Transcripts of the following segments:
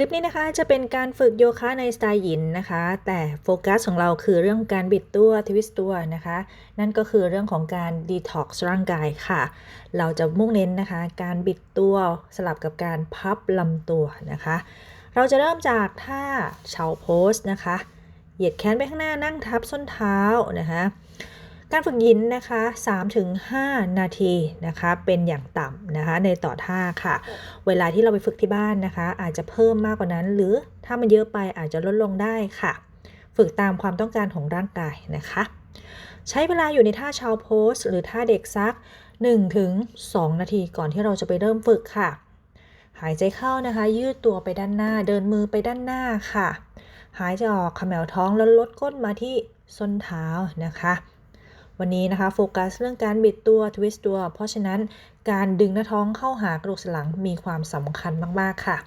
ลิปนี้นะคะจะเป็นการฝึกโยคะในสไตล์หยินนะคะ แต่โฟกัสของเราคือเรื่องการบิดตัวทวิสต์ตัวนะคะ นั่นก็คือเรื่องของการดีท็อกซ์ร่างกายค่ะ เราจะมุ่งเน้นนะคะ การบิดตัวสลับกับการพับลำตัวนะคะ เราจะเริ่มจากท่าเฉาโพสนะคะ เหยียดแขนไปข้างหน้านั่งทับส้นเท้านะคะ การฝึกยินนะคะ3-5 นาทีนะคะเป็นอย่างต่ำนะคะในต่อท่าค่ะ เวลาที่เราไปฝึกที่บ้านนะคะ อาจจะเพิ่มมากกว่านั้น หรือถ้ามันเยอะไปอาจจะลดลงได้ค่ะ ฝึกตามความต้องการของร่างกายนะคะ ใช้เวลาอยู่ในท่าชาวโพสหรือท่าเด็กซัก 1-2 นาทีก่อนที่เราจะไปเริ่มฝึกค่ะ หายใจเข้านะคะ ยืดตัวไปด้านหน้าเดินมือไปด้านหน้าค่ะ หายใจออกขมวท้องแล้วลดก้นมาที่ส้นเท้านะคะ วันนี้นะคะโฟกัสเรื่องการบิดตัวทวิสต์ตัว เพราะฉะนั้นการดึงหน้าท้องเข้าหากระดูกสันหลังมีความสำคัญมากๆค่ะ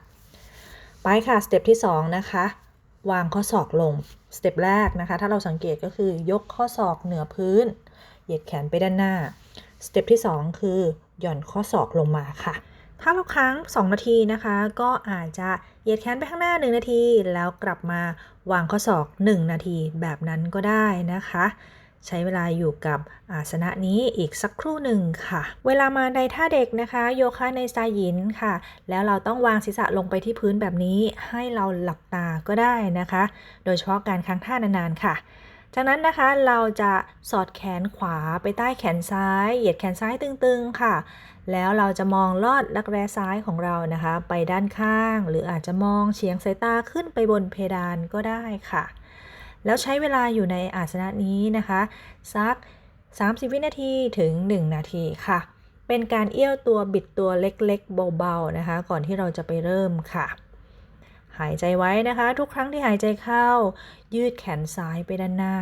ไปค่ะสเต็ปที่ 2 นะคะ วางข้อศอกลงสเต็ปแรกนะคะ ถ้าเราสังเกตก็คือยกข้อศอกเหนือพื้น เหยียดแขนไปด้านหน้าสเต็ปที่ 2 คือหย่อนข้อศอกลงมาค่ะถ้าเราค้าง 2 นาทีนะคะ ก็อาจจะเหยียดแขนไปข้างหน้า 1 นาที แล้วกลับมาวางข้อศอก 1 นาทีแบบนั้นก็ได้นะคะ ใช้เวลาอยู่กับอาสนะนี้อีกสักครู่หนึ่งค่ะ เวลามาในท่าเด็กนะคะ โยคะในสไตล์หยินค่ะ แล้วเราต้องวางศีรษะลงไปที่พื้นแบบนี้ ให้เราหลับตาก็ได้นะคะ โดยเฉพาะการค้างท่านานๆค่ะจากนั้นนะคะเราจะสอดแขนขวาไปใต้แขนซ้าย เหยียดแขนซ้ายตึงๆค่ะ แล้วเราจะมองลอดรักแร้ซ้ายของเรานะคะ ไปด้านข้าง หรืออาจจะมองเฉียงสายตาขึ้นไปบนเพดานก็ได้ค่ะ แล้วใช้เวลาอยู่ในอาสนะนี้นะคะสัก 30 วินาทีถึง 1 นาทีค่ะ เป็นการเอี้ยวตัวบิดตัวเล็กๆ เบาๆนะคะ ก่อนที่เราจะไปเริ่มค่ะ หายใจไว้นะคะ ทุกครั้งที่หายใจเข้า ยืดแขนซ้ายไปด้านหน้า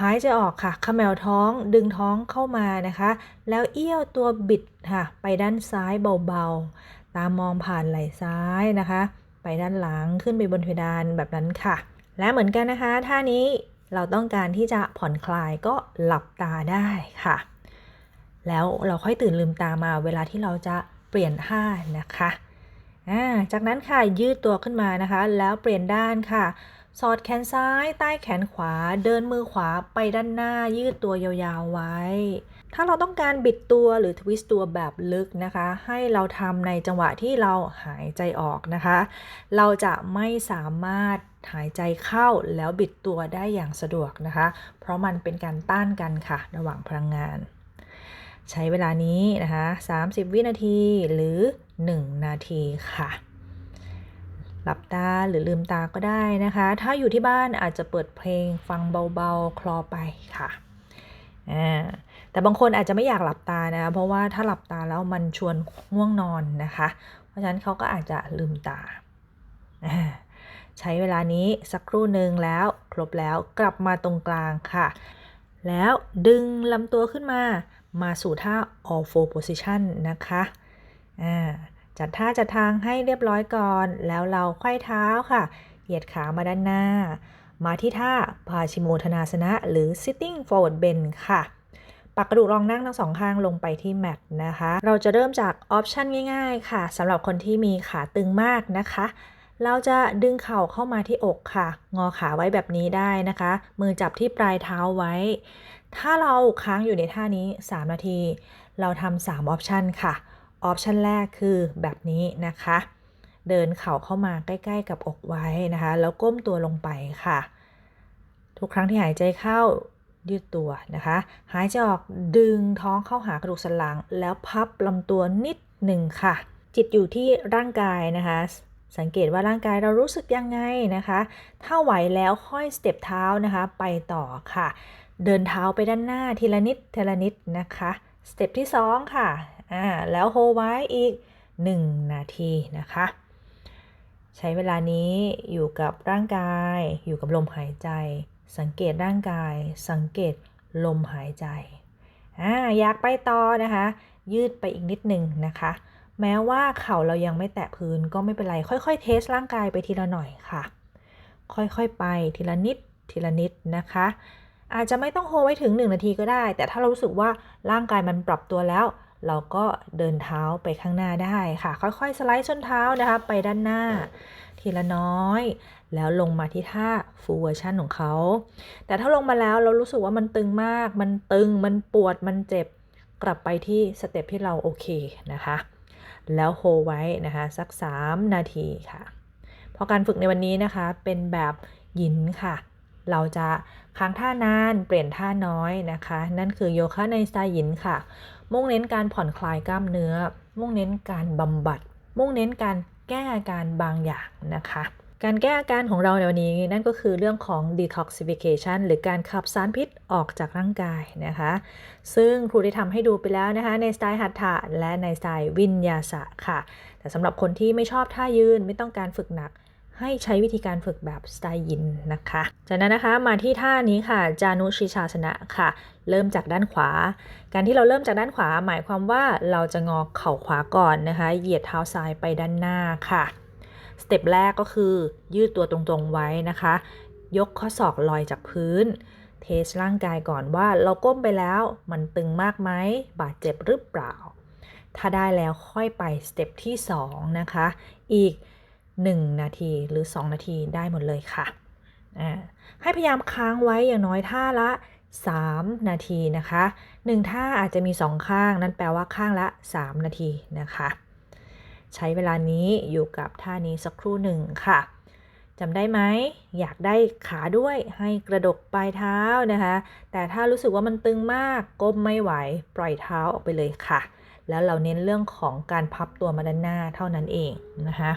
หายใจออกค่ะขมวท้องดึงท้องเข้ามานะคะ แล้วเอี้ยวตัวบิดค่ะ ไปด้านซ้ายเบาๆ ตามมองผ่านไหล่ซ้ายนะคะ ไปด้านหลังขึ้นไปบนเพดานแบบนั้นค่ะ และเหมือนกันนะคะท่านี้เราต้องการที่จะผ่อนคลายก็หลับตาได้ค่ะ แล้วเราค่อยตื่นลืมตามาเวลาที่เราจะเปลี่ยนท่านะคะาจากนั้นค่ะยืดตัวขึ้นมานะคะ แล้วเปลี่ยนด้านค่ะ สอดแขนซ้ายใต้แขนขวา เดินมือขวาไปด้านหน้า ยืดตัวยาวๆไว้ ถ้าเราต้องการบิดตัวหรือทวิสต์ตัวแบบลึกนะคะ ให้เราทำในจังหวะที่เราหายใจออกนะคะ เราจะไม่สามารถ หายใจเข้าแล้วบิดตัวได้อย่างสะดวกนะคะ เพราะมันเป็นการต้านกันค่ะ ระหว่างพลังงาน ใช้เวลานี้นะคะ 30 วินาทีหรือ 1 นาทีค่ะหลับตาหรือลืมตาก็ได้นะคะ ถ้าอยู่ที่บ้านอาจจะเปิดเพลงฟังเบาๆ คลอไปค่ะ แต่บางคนอาจจะไม่อยากหลับตานะ เพราะว่าถ้าหลับตาแล้วมันชวนง่วงนอนนะคะ เพราะฉะนั้นเขาก็อาจจะลืมตา ใช้เวลานี้สักครู่หนึ่งแล้ว ครบแล้วกลับมาตรงกลางค่ะ แล้วดึงลำตัวขึ้นมา มาสู่ท่า all four position นะคะอ่าจัดท่าจัดทางให้เรียบร้อยก่อน แล้วเราไขว้เท้าค่ะ เหยียดขามาด้านหน้า มาที่ท่าพาชิโมทนาสนะ หรือ sitting forward bend ค่ะ ปักกระดูกรองนั่งทั้งสองข้างลงไปที่แมทนะคะ เราจะเริ่มจากออปชันง่ายๆ ค่ะสำหรับคนที่มีขาตึงมากนะคะ เราจะดึงเข่าเข้ามาที่อกค่ะ งอขาไว้แบบนี้ได้นะคะ มือจับที่ปลายเท้าไว้ ถ้าเราค้างอยู่ในท่านี้ 3 นาที เราทำ3ออปชันค่ะ ออปชันแรกคือแบบนี้นะคะ เดินเข่าเข้ามาใกล้ๆ กับอกไว้นะคะ แล้วก้มตัวลงไปค่ะ ทุกครั้งที่หายใจเข้ายืดตัวนะคะ หายใจออกดึงท้องเข้าหากระดูกสันหลัง แล้วพับลำตัวนิดหนึ่งค่ะ จิตอยู่ที่ร่างกายนะคะ สังเกตว่าร่างกายเรารู้สึกยังไงนะคะ ถ้าไหวแล้วค่อยสเต็ปเท้านะคะ ไปต่อค่ะ เดินเท้าไปด้านหน้าทีละนิดทีละนิดนะคะสเต็ปที่ 2 ค่ะอ่าแล้วโฮไว้อีก 1 นาทีนะคะใช้เวลานี้อยู่กับร่างกาย อยู่กับลมหายใจ สังเกตร่างกาย สังเกตลมหายใจอ่าอยากไปต่อนะคะ ยืดไปอีกนิดหนึ่งนะคะ แม้ว่าเข่าเรายังไม่แตะพื้นก็ไม่เป็นไร ค่อยๆ เทสร่างกายไปทีละหน่อยค่ะ ค่อยๆ ไปทีละนิดทีละนิดนะคะ อาจจะไม่ต้องโฮไว้ถึง 1 นาทีก็ได้ แต่ถ้าเรารู้สึกว่าร่างกายมันปรับตัวแล้ว เราก็เดินเท้าไปข้างหน้าได้ค่ะ ค่อยๆ สไลด์ส้นเท้านะคะ ไปด้านหน้า ทีละน้อย แล้วลงมาที่ท่า full version ของเขา แต่ถ้าลงมาแล้วเรารู้สึกว่ามันตึงมาก มันตึง มันปวด มันเจ็บ กลับไปที่สเต็ปที่เราโอเคนะคะ แล้วโฮไว้นะคะสัก 3 นาทีค่ะพอการฝึกในวันนี้นะคะเป็นแบบหยินค่ะ เราจะค้างท่านานเปลี่ยนท่าน้อยนะคะ นั่นคือโยคะในสไตล์หยินค่ะ มุ่งเน้นการผ่อนคลายกล้ามเนื้อ มุ่งเน้นการบำบัด มุ่งเน้นการแก้อาการบางอย่างนะคะ การแก้อาการของเราในวันนี้นั่นก็คือเรื่องของ detoxification หรือการขับสารพิษออกจากร่างกายนะคะ ซึ่งครูได้ทำให้ดูไปแล้วนะคะ ในสไตล์หัตถะและในสไตล์วิญญาสะค่ะ แต่สำหรับคนที่ไม่ชอบท่ายืนไม่ต้องการฝึกหนัก ให้ใช้วิธีการฝึกแบบสไตล์ยินนะคะ จากนั้นนะคะมาที่ท่านี้ค่ะ จานุชิชาสนะค่ะ เริ่มจากด้านขวา การที่เราเริ่มจากด้านขวา หมายความว่าเราจะงอเข่าขวาก่อนนะคะ เหยียดเท้าซ้ายไปด้านหน้าค่ะ สเต็ปแรกก็คือ ยืดตัวตรงๆไว้นะคะ ยกข้อศอกลอยจากพื้น เทสร่างกายก่อนว่าเราก้มไปแล้วมันตึงมากไหมบาดเจ็บหรือเปล่า ถ้าได้แล้วค่อยไปสเต็ปที่ 2 นะคะ อีก 1 นาทีหรือ 2 นาทีได้หมดเลยค่ะ ให้พยายามค้างไว้อย่างน้อยท่าละ 3 นาทีนะคะ 1 ท่าอาจจะมี 2 ข้างนั่นแปลว่าข้างละ 3 นาทีนะคะ ใช้เวลานี้อยู่กับท่านี้สักครู่หนึ่งค่ะจำได้ไหมอยากได้ขาด้วยให้กระดกปลายเท้านะคะ แต่ถ้ารู้สึกว่ามันตึงมากก้มไม่ไหวปล่อยเท้าออกไปเลยค่ะ แล้วเราเน้นเรื่องของการพับตัวมาด้านหน้าเท่านั้นเองนะคะ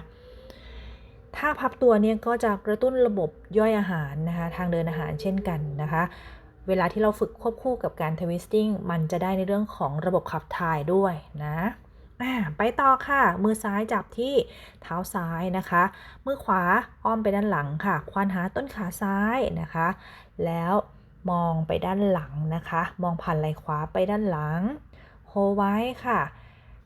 ถ้าพับตัวเนี่ยก็จะกระตุ้นระบบย่อยอาหารนะคะทางเดินอาหารเช่นกันนะคะ เวลาที่เราฝึกควบคู่กับการทวิสติ้งมันจะได้ในเรื่องของระบบขับถ่ายด้วยนะ ไปต่อค่ะ มือซ้ายจับที่เท้าซ้ายนะคะ มือขวาอ้อมไปด้านหลังค่ะ ควานหาต้นขาซ้ายนะคะ แล้วมองไปด้านหลังนะคะ มองผ่านไหล่ขวาไปด้านหลัง โฮไว้ค่ะ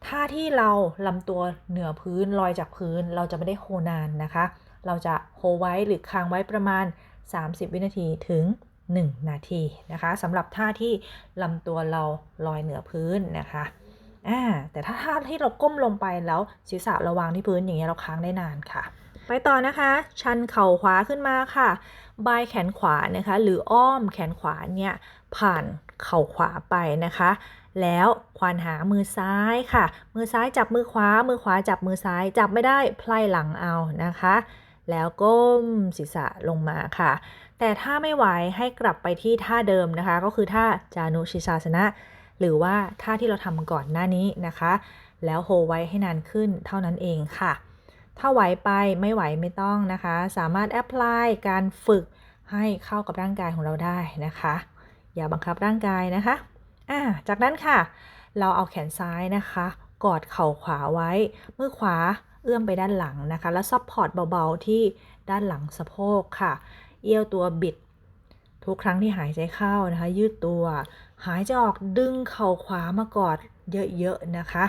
ท่าที่เราลำตัวเหนือพื้นลอยจากพื้น เราจะไม่ได้โฮนานนะคะ เราจะโฮไว้หรือค้างไว้ประมาณ 30 วินาทีถึง 1 นาทีนะคะสำหรับท่าที่ลำตัวเราลอยเหนือพื้นนะคะ อ่าแต่ถ้าท่าที่เราก้มลงไปแล้วศีรษะระวางที่พื้นอย่างเงี้ยเราค้างได้นานค่ะ ไปต่อนะคะ ชันเข่าขวาขึ้นมาค่ะบายแขนขวานะคะ หรืออ้อมแขนขวาเนี่ยผ่านเข่าขวาไปนะคะ แล้วควานหามือซ้ายค่ะ มือซ้ายจับมือขวา มือขวาจับมือซ้าย จับไม่ได้ไพล่หลังเอานะคะ แล้วก้มศีรษะลงมาค่ะ แต่ถ้าไม่ไหวให้กลับไปที่ท่าเดิมนะคะ ก็คือท่าจานุชิชาสนะ หรือว่าท่าที่เราทำก่อนหน้านี้นะคะ แล้วโฮไว้ให้นานขึ้นเท่านั้นเองค่ะ ถ้าไหวไปไม่ไหวไม่ต้องนะคะ สามารถแอพพลายการฝึกให้เข้ากับร่างกายของเราได้นะคะ อย่าบังคับร่างกายนะคะอ่าจากนั้นค่ะ เราเอาแขนซ้ายนะคะ กอดเข่าขวาไว้ มือขวาเอื้อมไปด้านหลังนะคะ แล้วซับพอร์ตเบาๆที่ด้านหลังสะโพกค่ะ เอี้ยวตัวบิด ทุกครั้งที่หายใจเข้านะคะ ยืดตัว หายใจออกดึงเข่าขวามากอดเยอะๆนะคะ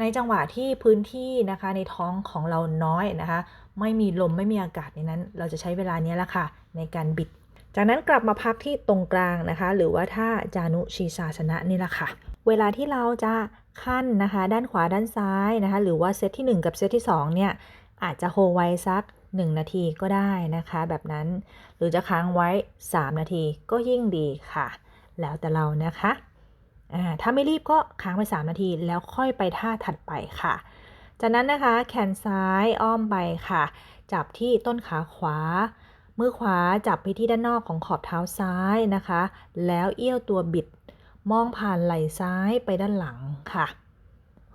ในจังหวะที่พื้นที่นะคะในท้องของเราน้อยนะคะ ไม่มีลมไม่มีอากาศในนั้น เราจะใช้เวลานี้แหละค่ะ ในการบิด จากนั้นกลับมาพักที่ตรงกลางนะคะ หรือว่าท่าจานุชีสาสนะนี่แหละค่ะ เวลาที่เราจะขั้นนะคะ ด้านขวาด้านซ้ายนะคะ หรือว่าเซตที่ 1 กับเซตที่2เนี่ยอาจจะโฮไว้สัก 1 นาทีก็ได้นะคะ แบบนั้น หรือจะค้างไว้ 3 นาทีก็ยิ่งดีค่ะ แล้วแต่เรานะคะถ้าไม่รีบก็ค้างไป 3 นาที แล้วค่อยไปท่าถัดไปค่ะ จากนั้นนะคะ แขนซ้ายอ้อมไปค่ะ จับที่ต้นขาขวา มือขวาจับไปที่ด้านนอกของขอบเท้าซ้ายนะคะ แล้วเอี้ยวตัวบิด มองผ่านไหล่ซ้ายไปด้านหลังค่ะ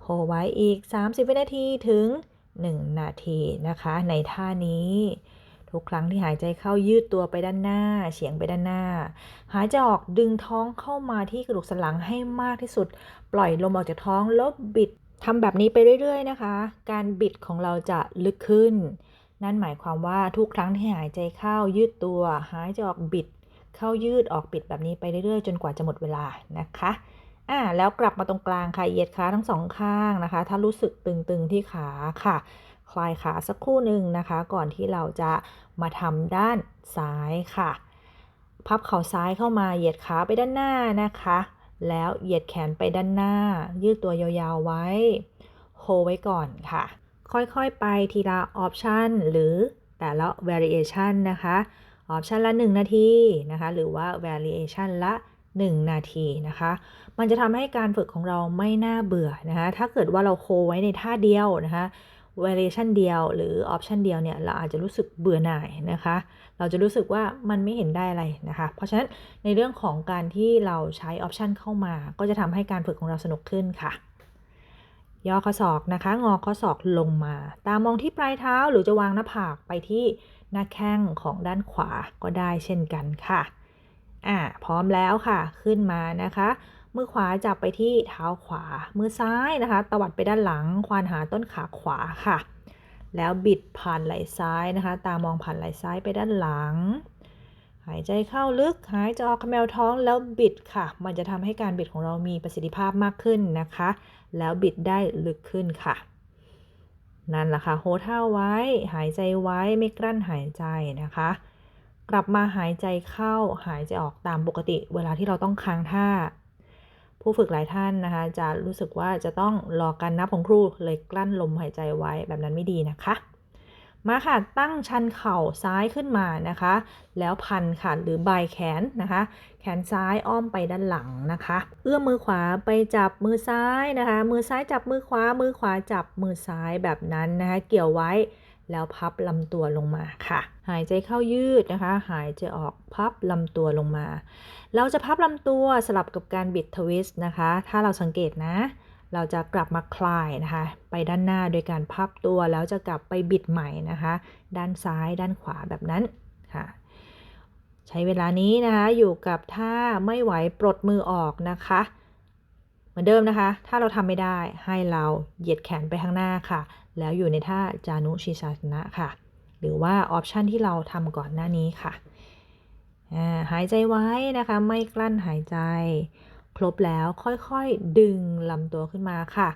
โฮไว้อีก 30 วินาทีถึง 1 นาทีนะคะ ในท่านี้ ทุกครั้งที่หายใจเข้ายืดตัวไปด้านหน้า เฉียงไปด้านหน้า หายใจออกดึงท้องเข้ามาที่กระดูกสันหลังให้มากที่สุด ปล่อยลมออกจากท้องลบบิดทำแบบนี้ไปเรื่อย ๆ นะคะ การบิดของเราจะลึกขึ้น นั่นหมายความว่าทุกครั้งที่หายใจเข้ายืดตัว หายใจออกบิด เข้ายืดออกบิดแบบนี้ไปเรื่อยๆ จนกว่าจะหมดเวลานะคะ อ่าแล้วกลับมาตรงกลางค่ะเหยียดขาทั้งสองข้างนะคะ ถ้ารู้สึกตึงๆที่ขาค่ะ คลายขาสักครู่หนึ่งนะคะ ก่อนที่เราจะมาทำด้านซ้ายค่ะ พับเข่าซ้ายเข้ามาเหยียดขาไปด้านหน้านะคะ แล้วเหยียดแขนไปด้านหน้า ยืดตัวยาวๆไว้โฮไว้ก่อนค่ะ ค่อยๆไปทีละ option หรือแต่ละ variation นะคะ option ละ 1 นาทีนะคะ หรือว่า variation ละ 1 นาทีนะคะ มันจะทำให้การฝึกของเราไม่น่าเบื่อนะคะ ถ้าเกิดว่าเราโคไว้ในท่าเดียวนะคะ variation เดียวหรือ option เดียวเนี่ย เราอาจจะรู้สึกเบื่อหน่ายนะคะ เราจะรู้สึกว่ามันไม่เห็นได้อะไรนะคะ เพราะฉะนั้นในเรื่องของการที่เราใช้ option เข้ามา ก็จะทำให้การฝึกของเราสนุกขึ้นค่ะ ย่อข้อศอกนะคะ งอข้อศอกลงมา ตามองที่ปลายเท้าหรือจะวางหน้าผากไปที่หน้าแข้งของด้านขวาก็ได้เช่นกันค่ะ อ่า พร้อมแล้วค่ะ ขึ้นมานะคะ มือขวาจับไปที่เท้าขวา มือซ้ายนะคะ ตวัดไปด้านหลัง ควานหาต้นขาขวาค่ะ แล้วบิดผ่านไหล่ซ้ายนะคะ ตามองผ่านไหล่ซ้ายไปด้านหลัง หายใจเข้าลึก หายใจออกขมวท้องแล้วบิดค่ะ มันจะทำให้การบิดของเรามีประสิทธิภาพมากขึ้นนะคะ แล้วบิดได้ลึกขึ้นค่ะ นั่นแหละค่ะ โฮท่าไว้ หายใจไว้ ไม่กลั้นหายใจนะคะกลับมาหายใจเข้าหายใจออกตามปกติ เวลาที่เราต้องค้างท่า ผู้ฝึกหลายท่านนะคะ จะรู้สึกว่าจะต้องรอการนับของครูเลยกลั้นลมหายใจไว้แบบนั้นไม่ดีนะคะมาค่ะ ตั้งชันเข่าซ้ายขึ้นมานะคะ แล้วพันค่ะหรือใบแขนนะคะ แขนซ้ายอ้อมไปด้านหลังนะคะ เอื้อมมือขวาไปจับมือซ้ายนะคะ มือซ้ายจับมือขวา มือขวาจับมือซ้ายแบบนั้นนะคะ เกี่ยวไว้ แล้วพับลำตัวลงมาค่ะ หายใจเข้ายืดนะคะ หายใจออกพับลำตัวลงมา เราจะพับลำตัวสลับกับการบิดทวิสต์นะคะ ถ้าเราสังเกตนะ เราจะกลับมาคลายนะคะ ไปด้านหน้าโดยการพับตัวแล้วจะกลับไปบิดใหม่นะคะ ด้านซ้ายด้านขวาแบบนั้นค่ะ ใช้เวลานี้นะคะอยู่กับท่าไม่ไหวปลดมือออกนะคะเหมือนเดิมนะคะ ถ้าเราทำไม่ได้ให้เราเหยียดแขนไปข้างหน้าค่ะ แล้วอยู่ในท่าจานุชิชาสนะค่ะ หรือว่าออปชันที่เราทำก่อนหน้านี้ค่ะ หายใจไว้นะคะ ไม่กลั้นหายใจ ครบแล้วค่อยๆ ดึงลำตัวขึ้นมาค่ะ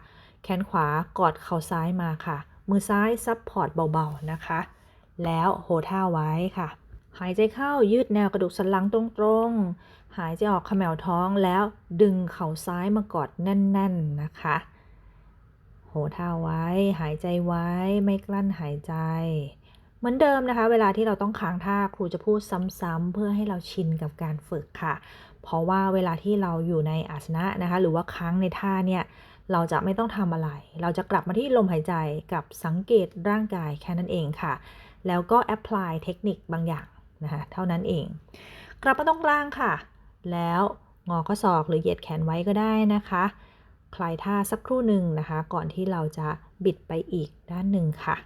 แขนขวากอดเข่าซ้ายมาค่ะ มือซ้ายซับพอร์ตเบาๆนะคะ แล้วโฮท่าไว้ค่ะ หายใจเข้ายืดแนวกระดูกสันหลังตรงๆ หายใจออกขมวท้องแล้วดึงเข่าซ้ายมากอดแน่น ๆนะคะ โหท่าไว้ หายใจไว้ ไม่กลั้นหายใจ เหมือนเดิมนะคะ เวลาที่เราต้องค้างท่าครูจะพูดซ้ำๆเพื่อให้เราชินกับการฝึกค่ะ เพราะว่าเวลาที่เราอยู่ในอาสนะนะคะ หรือว่าค้างในท่าเนี่ยเราจะไม่ต้องทำอะไร เราจะกลับมาที่ลมหายใจกับสังเกตร่างกายแค่นั้นเองค่ะ แล้วก็แอพพลายเทคนิคบางอย่างนะคะ เท่านั้นเอง กลับมาตรงกลางค่ะ แล้วงอข้อศอกหรือเหยียดแขนไว้ก็ได้นะคะ คลายท่าสักครู่หนึ่งนะคะ ก่อนที่เราจะบิดไปอีกด้านหนึ่งค่ะ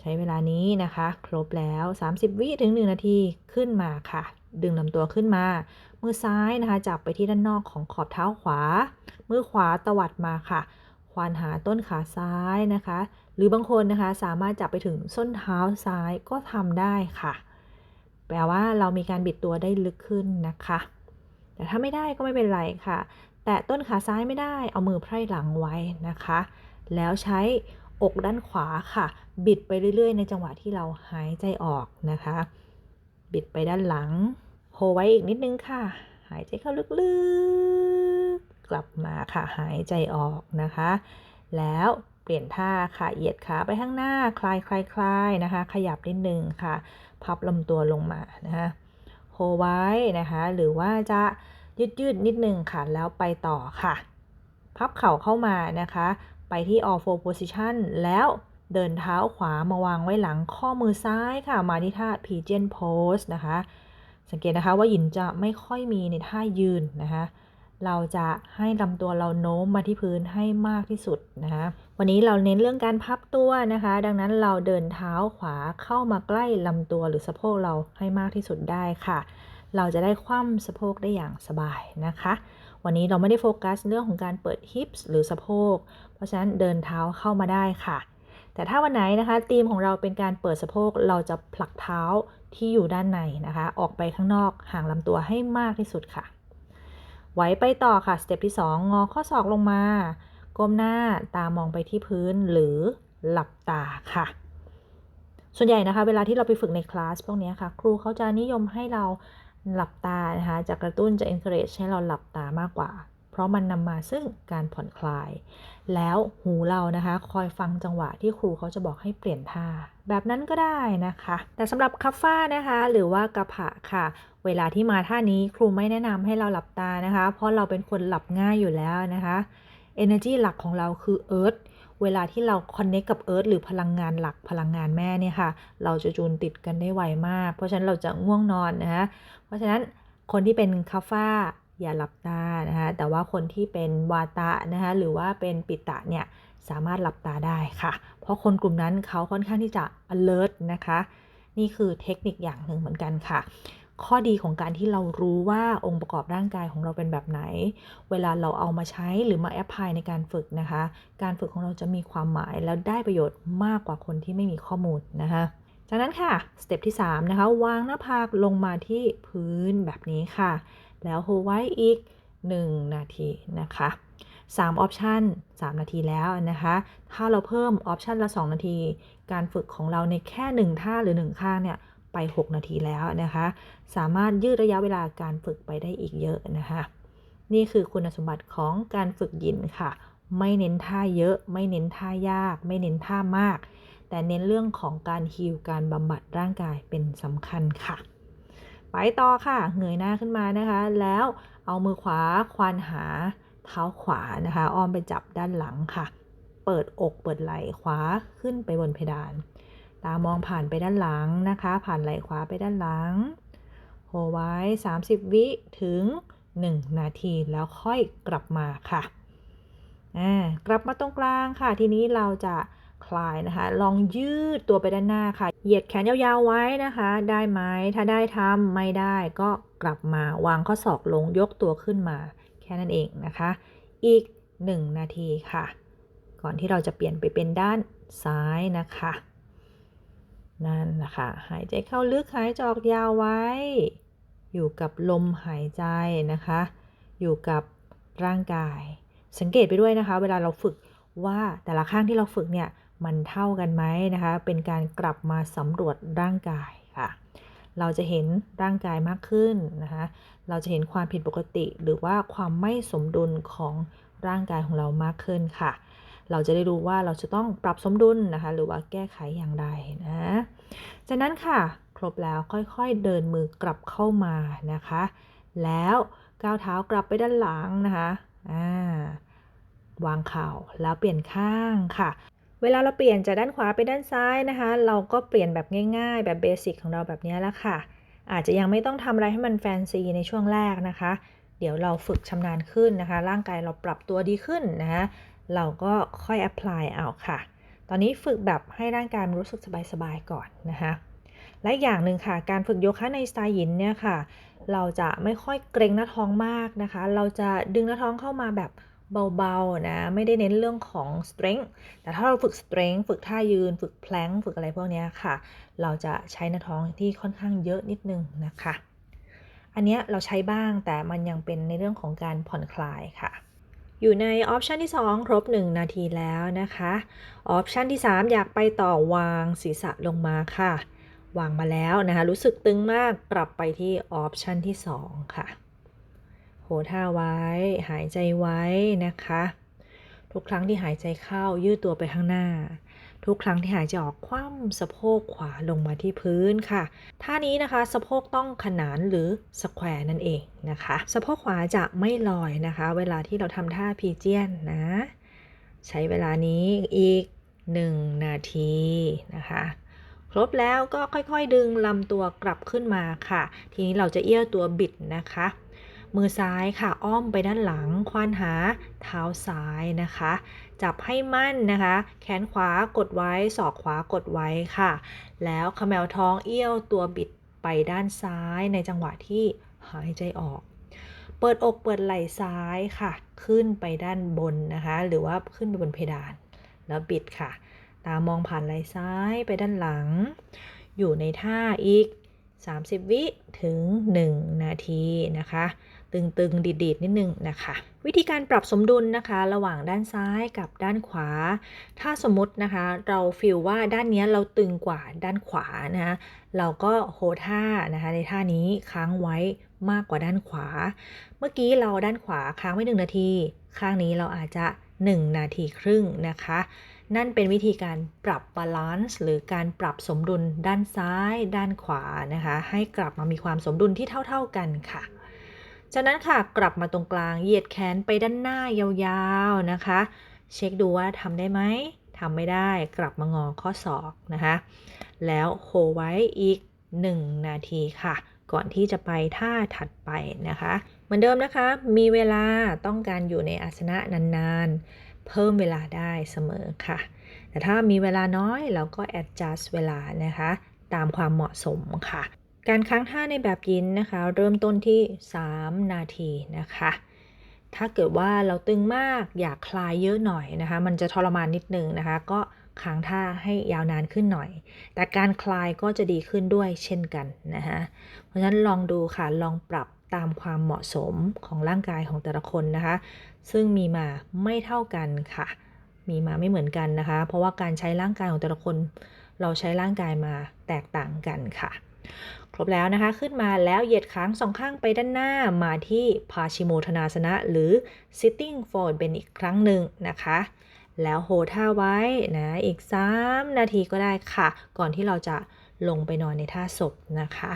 ใช้เวลานี้นะคะ ครบแล้ว 30 วิถึง 1 นาทีขึ้นมาค่ะ ดึงลำตัวขึ้นมา มือซ้ายนะคะ จับไปที่ด้านนอกของขอบเท้าขวา มือขวาตวัดมาค่ะ ควานหาต้นขาซ้ายนะคะ หรือบางคนนะคะสามารถจับไปถึงส้นเท้าซ้ายก็ทำได้ค่ะแปลว่าเรามีการบิดตัวได้ลึกขึ้นนะคะ แต่ถ้าไม่ได้ก็ไม่เป็นไรค่ะ แต่ต้นขาซ้ายไม่ได้ เอามือไพร่หลังไว้นะคะ แล้วใช้อกด้านขวาค่ะ บิดไปเรื่อย ๆ ในจังหวะที่เราหายใจออกนะคะ บิดไปด้านหลัง โฮไว้อีกนิดนึงค่ะ หายใจเข้าลึกๆ กลับมาค่ะหายใจออกนะคะ แล้วเปลี่ยนท่าค่ะเหยียดขาไปข้างหน้าคลายคลายคลายนะคะ ขยับนิดนึงค่ะ พับลำตัวลงมานะคะโฮไว้นะคะ หรือว่าจะ ยืดยืดนิดนึงค่ะ แล้วไปต่อค่ะ พับเข่าเข้ามานะคะ ไปที่ all four position แล้วเดินเท้าขวามาวางไว้หลังข้อมือซ้ายค่ะ มาที่ท่า pigeon pose นะคะ สังเกตนะคะว่าหยินจะไม่ค่อยมีในท่ายืนนะคะเราจะให้ลำตัวเราโน้มมาที่พื้นให้มากที่สุดนะคะวันนี้เราเน้นเรื่องการพับตัวนะคะ ดังนั้นเราเดินเท้าขวาเข้ามาใกล้ลำตัวหรือสะโพกเราให้มากที่สุดได้ค่ะ เราจะได้คว่ำสะโพกได้อย่างสบายนะคะ วันนี้เราไม่ได้โฟกัสเรื่องของการเปิดฮิปส์หรือสะโพก เพราะฉะนั้นเดินเท้าเข้ามาได้ค่ะ แต่ถ้าวันไหนนะคะธีมของเราเป็นการเปิดสะโพก เราจะผลักเท้าที่อยู่ด้านในนะคะ ออกไปข้างนอกห่างลำตัวให้มากที่สุดค่ะ ไว้ไปต่อค่ะ สเต็ปที่ 2 งอข้อศอกลงมา ก้มหน้าตามองไปที่พื้นหรือหลับตาค่ะส่วนใหญ่นะคะเวลาที่เราไปฝึกในคลาสพวกนี้ค่ะ ครูเขาจะนิยมให้เรา หลับตานะคะจะกระตุ้นจะ encourage ให้เราหลับตามากกว่า เพราะมันนำมาซึ่งการผ่อนคลาย แล้วหูเรานะคะ คอยฟังจังหวะที่ครูเขาจะบอกให้เปลี่ยนท่า แบบนั้นก็ได้นะคะ แต่สำหรับคัฟฟ้านะคะ หรือว่ากระผะค่ะ เวลาที่มาท่านี้ครูไม่แนะนำให้เราหลับตานะคะ เพราะเราเป็นคนหลับง่ายอยู่แล้วนะคะ Energy หลักของเราคือ Earth เวลาที่เราคอนเน c t กับ Earth หรือพลังงานหลักพลังงานแม่เนี่ยค่ะ เราจะจูนติดกันได้ไวมาก เพราะฉะนั้นเราจะง่วงนอนนะคะเพราะฉะนั้นคนที่เป็นคัฟฟ้าอย่าหลับตานะคะแต่ว่าคนที่เป็นวาตะนะคะหรือว่าเป็นปิตะเนี่ยสามารถหลับตาได้ค่ะ เพราะคนกลุ่มนั้นเขาค่อนข้างที่จะ alert นะคะ นี่คือเทคนิคอย่างหนึ่งเหมือนกันค่ะ ข้อดีของการที่เรารู้ว่าองค์ประกอบร่างกายของเราเป็นแบบไหน เวลาเราเอามาใช้หรือมาแอพพลายในการฝึกนะคะ การฝึกของเราจะมีความหมายแล้วได้ประโยชน์มากกว่าคนที่ไม่มีข้อมูลนะคะจากนั้นค่ะสเต็ปที่3นะคะวางหน้าผากลงมาที่พื้นแบบนี้ค่ะ แล้วโฮไว้อีก 1 นาทีนะคะ3ออปชัน3นาทีแล้วนะคะ ถ้าเราเพิ่มออปชันละ 2 นาที การฝึกของเราในแค่ 1 ท่าหรือ 1 ข้างเนี่ย ไป 6 นาทีแล้วนะคะ สามารถยืดระยะเวลาการฝึกไปได้อีกเยอะนะคะ นี่คือคุณสมบัติของการฝึกยินค่ะ ไม่เน้นท่าเยอะ ไม่เน้นท่ายาก ไม่เน้นท่ามาก แต่เน้นเรื่องของการฮีลการบำบัดร่างกายเป็นสำคัญค่ะ ไปต่อค่ะเงยหน้าขึ้นมานะคะ แล้วเอามือขวาควานหาเท้าขวานะคะ อ้อมไปจับด้านหลังค่ะ เปิดอกเปิดไหล่ขวาขึ้นไปบนเพดาน ตามองผ่านไปด้านหลังนะคะ ผ่านไหล่ขวาไปด้านหลังโฮไว้ 30 วิถึง 1 นาทีแล้วค่อยกลับมาค่ะกลับมาตรงกลางค่ะ ทีนี้เราจะคลายนะคะ ลองยืดตัวไปด้านหน้าค่ะ เหยียดแขนยาวๆไว้นะคะ ได้ไหม ถ้าได้ทำไม่ได้ก็กลับมาวางข้อศอกลงยกตัวขึ้นมา แค่นั้นเองนะคะ อีก 1 นาทีค่ะ ก่อนที่เราจะเปลี่ยนไปเป็นด้านซ้ายนะคะ นั่นนะคะหายใจเข้าลึกหายใจออกยาวไว้ อยู่กับลมหายใจนะคะ อยู่กับร่างกาย สังเกตไปด้วยนะคะ เวลาเราฝึกว่าแต่ละข้างที่เราฝึกเนี่ยมันเท่ากันไหมนะคะ เป็นการกลับมาสำรวจร่างกายค่ะ เราจะเห็นร่างกายมากขึ้นนะคะ เราจะเห็นความผิดปกติ หรือว่าความไม่สมดุลของร่างกายของเรามากขึ้นค่ะ เราจะได้รู้ว่าเราจะต้องปรับสมดุลนะคะ หรือว่าแก้ไขอย่างไรนะ จากนั้นค่ะ ครบแล้วค่อยๆเดินมือกลับเข้ามานะคะ แล้วก้าวเท้ากลับไปด้านหลังนะคะอ่าวางเข่าแล้วเปลี่ยนข้างค่ะเวลาเราเปลี่ยนจากด้านขวาไปด้านซ้ายนะคะ เราก็เปลี่ยนแบบง่าย ๆ แบบเบสิกของเราแบบนี้แล้วค่ะ อาจจะยังไม่ต้องทำอะไรให้มันแฟนซีในช่วงแรกนะคะ เดี๋ยวเราฝึกชำนาญขึ้นนะคะ ร่างกายเราปรับตัวดีขึ้นนะคะ เราก็ค่อยแอพพลายเอาค่ะ ตอนนี้ฝึกแบบให้ร่างกายรู้สึกสบายๆก่อนนะคะและอย่างหนึ่งค่ะ การฝึกโยคะในสไตล์หยินเนี่ยค่ะ เราจะไม่ค่อยเกรงหน้าท้องมากนะคะ เราจะดึงหน้าท้องเข้ามาแบบเบาๆนะ ไม่ได้เน้นเรื่องของ strength แต่ถ้าเราฝึก strength ฝึกท่ายืน ฝึก plank ฝึกอะไรพวกนี้ค่ะ เราจะใช้หน้าท้องที่ค่อนข้างเยอะนิดนึงนะคะ อันนี้เราใช้บ้างแต่มันยังเป็นในเรื่องของการผ่อนคลายค่ะ อยู่ในออปชันที่ 2 ครบ 1 นาทีแล้วนะคะออปชันที่ 3 อยากไปต่อวางศีรษะลงมาค่ะ วางมาแล้วนะคะรู้สึกตึงมากกลับไปที่ออปชันที่ 2 ค่ะ โหท่าไว้หายใจไว้นะคะ ทุกครั้งที่หายใจเข้ายืดตัวไปข้างหน้า ทุกครั้งที่หายใจออกคว่ำสะโพกขวาลงมาที่พื้นค่ะ ท่านี้นะคะสะโพกต้องขนานหรือสแควร์นั่นเองนะคะ สะโพกขวาจะไม่ลอยนะคะ เวลาที่เราทำท่าพีเจียนนะ ใช้เวลานี้อีก 1 นาทีนะคะครบแล้วก็ค่อยๆดึงลำตัวกลับขึ้นมาค่ะ ทีนี้เราจะเอี้ยวตัวบิดนะคะ มือซ้ายค่ะอ้อมไปด้านหลัง ควานหาเท้าซ้ายนะคะ จับให้มั่นนะคะ แขนขวากดไว้ศอกขวากดไว้ค่ะ แล้วขมวท้องเอี้ยวตัวบิดไปด้านซ้ายในจังหวะที่หายใจออก เปิดอกเปิดไหล่ซ้ายค่ะ ขึ้นไปด้านบนนะคะ หรือว่าขึ้นไปบนเพดาน แล้วบิดค่ะ ตามองผ่านไหล่ซ้ายไปด้านหลัง อยู่ในท่าอีก 30 วิถึง 1 นาทีนะคะ ตึงๆดีดๆนิดนึงนะคะ วิธีการปรับสมดุลนะคะ ระหว่างด้านซ้ายกับด้านขวา ถ้าสมมตินะคะ เราฟีลว่าด้านนี้เราตึงกว่าด้านขวานะคะเราก็โฮท่านะคะในท่านี้ค้างไว้มากกว่าด้านขวา เมื่อกี้เราด้านขวาค้างไว้1นาที ข้างนี้เราอาจจะ 1 นาทีครึ่งนะคะ นั่นเป็นวิธีการปรับบาลานซ์หรือการปรับสมดุลด้านซ้าย ด้านขวานะคะ ให้กลับมามีความสมดุลที่เท่า ๆกันค่ะ จากนั้นค่ะกลับมาตรงกลางเหยียดแขนไปด้านหน้ายาวๆนะคะ เช็คดูว่าทำได้ไหมทำไม่ได้กลับมางอข้อศอกนะคะ แล้วโฮไว้อีก 1 นาทีค่ะ ก่อนที่จะไปท่าถัดไปนะคะ เหมือนเดิมนะคะ มีเวลาต้องการอยู่ในอาสนะนานๆ เพิ่มเวลาได้เสมอค่ะ แต่ถ้ามีเวลาน้อยเราก็ adjust เวลานะคะ ตามความเหมาะสมค่ะ การค้างท่าในแบบยินนะคะ เริ่มต้นที่ 3 นาทีนะคะ ถ้าเกิดว่าเราตึงมากอยากคลายเยอะหน่อยนะคะ มันจะทรมานนิดนึงนะคะ ก็ค้างท่าให้ยาวนานขึ้นหน่อย แต่การคลายก็จะดีขึ้นด้วยเช่นกันนะคะเพราะฉะนั้นลองดูค่ะลองปรับตามความเหมาะสมของร่างกายของแต่ละคนนะคะ ซึ่งมีมาไม่เท่ากันค่ะ มีมาไม่เหมือนกันนะคะ เพราะว่าการใช้ร่างกายของแต่ละคน เราใช้ร่างกายมาแตกต่างกันค่ะ ครบแล้วนะคะ ขึ้นมาแล้วเหยียดขางสองข้างไปด้านหน้ามาที่พาชิโมทนาสนะ หรือ sitting forward bend อีกครั้งหนึ่งนะคะ แล้วโฮท่าไว้นะอีก 3 นาทีก็ได้ค่ะ ก่อนที่เราจะลงไปนอนในท่าศพนะคะ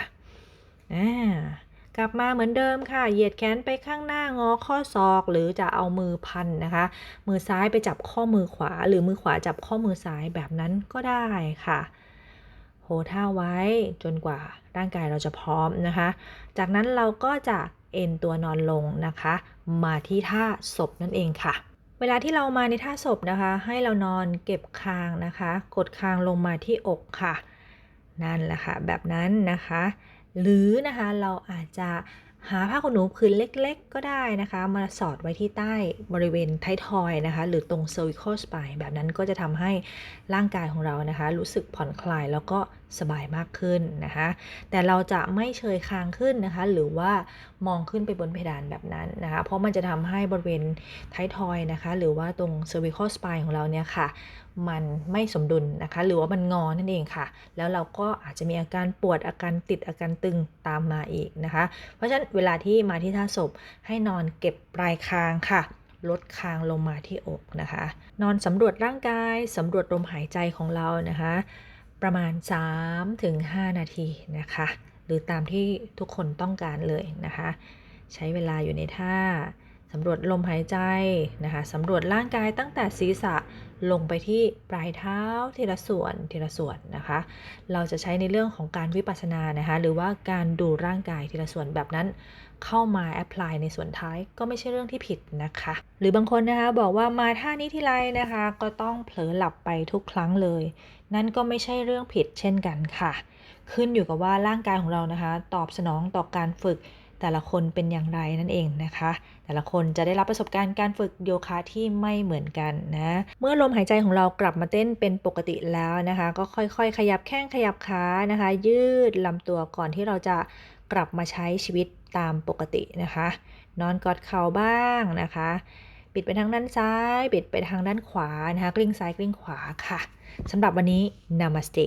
อ่ากลับมาเหมือนเดิมค่ะ เหยียดแขนไปข้างหน้างอข้อศอก หรือจะเอามือพันนะคะ มือซ้ายไปจับข้อมือขวา หรือมือขวาจับข้อมือซ้ายแบบนั้นก็ได้ค่ะ โฮท่าไว้จนกว่าร่างกายเราจะพร้อมนะคะ จากนั้นเราก็จะเอนตัวนอนลงนะคะ มาที่ท่าศพนั่นเองค่ะ เวลาที่เรามาในท่าศพนะคะ ให้เรานอนเก็บคางนะคะ กดคางลงมาที่อกค่ะ นั่นแหละค่ะแบบนั้นนะคะ หรือนะคะเราอาจจะ หาผ้าขนหนูผืนเล็กๆ ก็ได้นะคะ มาสอดไว้ที่ใต้บริเวณท้ายทอยนะคะ หรือตรง cervical spine แบบนั้นก็จะทำให้ร่างกายของเรานะคะ รู้สึกผ่อนคลายแล้วก็สบายมากขึ้นนะคะ แต่เราจะไม่เชยคางขึ้นนะคะ หรือว่ามองขึ้นไปบนเพดานแบบนั้นนะคะ เพราะมันจะทำให้บริเวณท้ายทอยนะคะ หรือว่าตรง cervical spine ของเราเนี่ยค่ะ มันไม่สมดุลนะคะ หรือว่ามันงอนั่นเองค่ะ แล้วเราก็อาจจะมีอาการปวดอาการติดอาการตึงตามมาอีกนะคะ เพราะฉะนั้นเวลาที่มาที่ท่าศพให้นอนเก็บปลายคางค่ะลดคางลงมาที่อกนะคะ นอนสำรวจร่างกายสำรวจลมหายใจของเรานะคะ ประมาณ 3-5 นาทีนะคะ หรือตามที่ทุกคนต้องการเลยนะคะ ใช้เวลาอยู่ในท่าสำรวจลมหายใจนะคะสำรวจร่างกายตั้งแต่ศีรษะ ลงไปที่ปลายเท้าทีละส่วนทีละส่วนนะคะ เราจะใช้ในเรื่องของการวิปัสสนานะคะหรือว่าการดูร่างกายทีละส่วนแบบนั้น เข้ามาแอพพลายในส่วนท้ายก็ไม่ใช่เรื่องที่ผิดนะคะ หรือบางคนนะคะบอกว่ามาท่านี้ทีไรนะคะ ก็ต้องเผลอหลับไปทุกครั้งเลย นั่นก็ไม่ใช่เรื่องผิดเช่นกันค่ะ ขึ้นอยู่กับว่าร่างกายของเรานะคะ ตอบสนองต่อการฝึกแต่ละคนเป็นอย่างไรนั่นเองนะคะ แต่ละคนจะได้รับประสบการณ์การฝึกโยคะที่ไม่เหมือนกันนะ เมื่อลมหายใจของเรากลับมาเต้นเป็นปกติแล้วนะคะ ก็ค่อยๆ ขยับแข้งขยับขานะคะ ยืดลำตัวก่อนที่เราจะกลับมาใช้ชีวิตตามปกตินะคะ นอนกอดเข่าบ้างนะคะ ปิดไปทางด้านซ้าย ปิดไปทางด้านขวานะคะ กลิ้งซ้ายกลิ้งขวาค่ะสำหรับวันนี้ Namaste